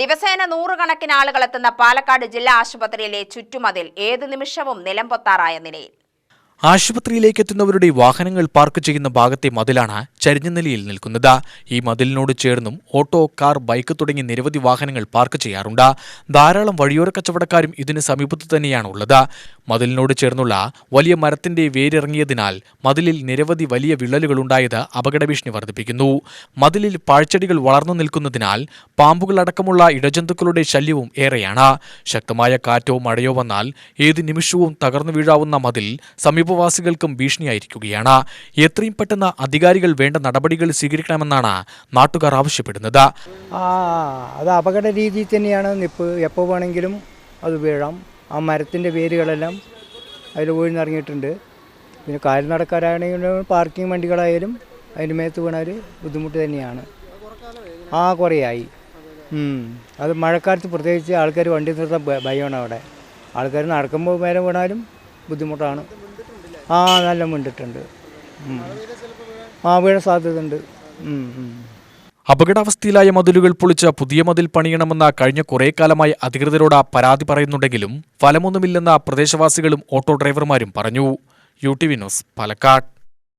ദിവസേന നൂറുകണക്കിന് ആളുകൾ എത്തുന്ന പാലക്കാട് ജില്ലാ ആശുപത്രിയിലെ ചുറ്റുമതിൽ ഏതു നിമിഷവും നിലംപൊത്താറായ നിലയിൽ. ആശുപത്രിയിലേക്ക് എത്തുന്നവരുടെ വാഹനങ്ങൾ പാർക്ക് ചെയ്യുന്ന ഭാഗത്തെ മതിലാണ് ചരിഞ്ഞ നിലയിൽ നിൽക്കുന്നത്. ഈ മതിലിനോട് ചേർന്നും ഓട്ടോ കാർ ബൈക്ക് തുടങ്ങി നിരവധി വാഹനങ്ങൾ പാർക്ക് ചെയ്യാറുണ്ട്. ധാരാളം വഴിയോര കച്ചവടക്കാരും ഇതിന് സമീപത്തു തന്നെയാണ് ഉള്ളത് മതിലിനോട് ചേർന്നുള്ള വലിയ മരത്തിന്റെ വേരിറങ്ങിയതിനാൽ മതിലിൽ നിരവധി വലിയ വിള്ളലുകളുണ്ടായത് അപകട ഭീഷണി വർദ്ധിപ്പിക്കുന്നു. മതിലിൽ പാഴ്ചെടികൾ വളർന്നു നിൽക്കുന്നതിനാൽ പാമ്പുകളടക്കമുള്ള ഇടജന്തുക്കളുടെ ശല്യവും ഏറെയാണ്. ശക്തമായ കാറ്റോ മഴയോ വന്നാൽ ഏത് നിമിഷവും തകർന്നു വീഴാവുന്ന മതിൽ സമീപവാസികൾക്കും ഭീഷണിയായിരിക്കുകയാണ്. എത്രയും പെട്ടെന്ന് അധികാരികൾ വേണ്ട നടപടികൾ സ്വീകരിക്കണമെന്നാണ് നാട്ടുകാർ ആവശ്യപ്പെടുന്നത്. അത് അപകട രീതിയിൽ തന്നെയാണ്. നിപ്പ് എപ്പോൾ വേണമെങ്കിലും അത് വീഴാം. ആ മരത്തിന്റെ വേരുകളെല്ലാം അതിൽ വീഴ്ന്നിറങ്ങിയിട്ടുണ്ട് പിന്നെ കാര്യം നടക്കാനാണെങ്കിലും പാർക്കിംഗ് വണ്ടികളായാലും അതിന്റെ മേത്ത് വീണാൽ ബുദ്ധിമുട്ട് തന്നെയാണ്. ആ കുറേയായി. അത് മഴക്കാലത്ത് പ്രത്യേകിച്ച് ആൾക്കാർ വണ്ടി നിർത്താൻ ഭയമാണ് അവിടെ. ആൾക്കാർ നടക്കുമ്പോൾ മേലെ വീണാലും ബുദ്ധിമുട്ടാണ്. ആ നല്ല മുണ്ടിട്ടുണ്ട്. ആ വീഴാൻ സാധ്യതയുണ്ട്. അപകടാവസ്ഥയിലായ മതിലുകൾ പൊളിച്ച് പുതിയ മതിൽ പണിയണമെന്ന കഴിഞ്ഞ കുറേ കാലമായി അധികൃതരോട് പരാതി പറയുന്നുണ്ടെങ്കിലും ഫലമൊന്നുമില്ലെന്ന പ്രദേശവാസികളും ഓട്ടോ ഡ്രൈവർമാരും പറഞ്ഞു U T V news Palakkad